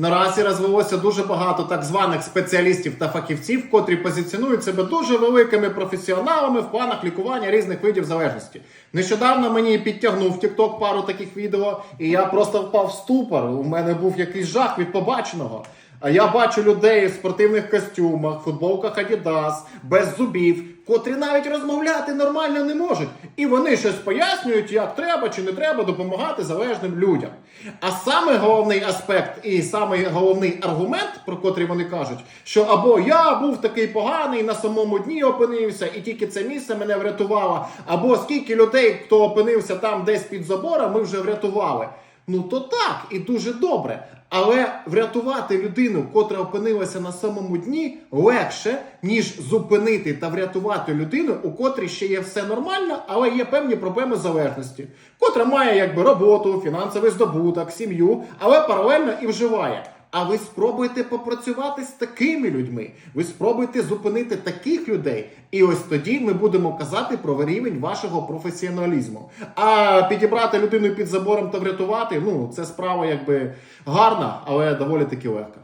Наразі розвелося дуже багато так званих спеціалістів та фахівців, котрі позиціонують себе дуже великими професіоналами в планах лікування різних видів залежності. Нещодавно мені підтягнув TikTok пару таких відео, і я просто впав в ступор. У мене був якийсь жах від побаченого. А я бачу людей в спортивних костюмах, футболках Adidas, без зубів, котрі навіть розмовляти нормально не можуть. І вони щось пояснюють, як треба чи не треба допомагати залежним людям. А саме головний аспект і саме головний аргумент, про котрий вони кажуть, що або я був такий поганий, на самому дні опинився, і тільки це місце мене врятувало, або скільки людей, хто опинився там десь під забором, ми вже врятували. Ну то так, і дуже добре. Але врятувати людину, котра опинилася на самому дні, легше, ніж зупинити та врятувати людину, у котрій ще є все нормально, але є певні проблеми залежності, котра має якби роботу, фінансовий здобуток, сім'ю, але паралельно і вживає. А ви спробуйте попрацювати з такими людьми. Ви спробуйте зупинити таких людей, і ось тоді ми будемо казати про рівень вашого професіоналізму. А підібрати людину під забором та врятувати ну це справа якби гарна, але доволі таки легка.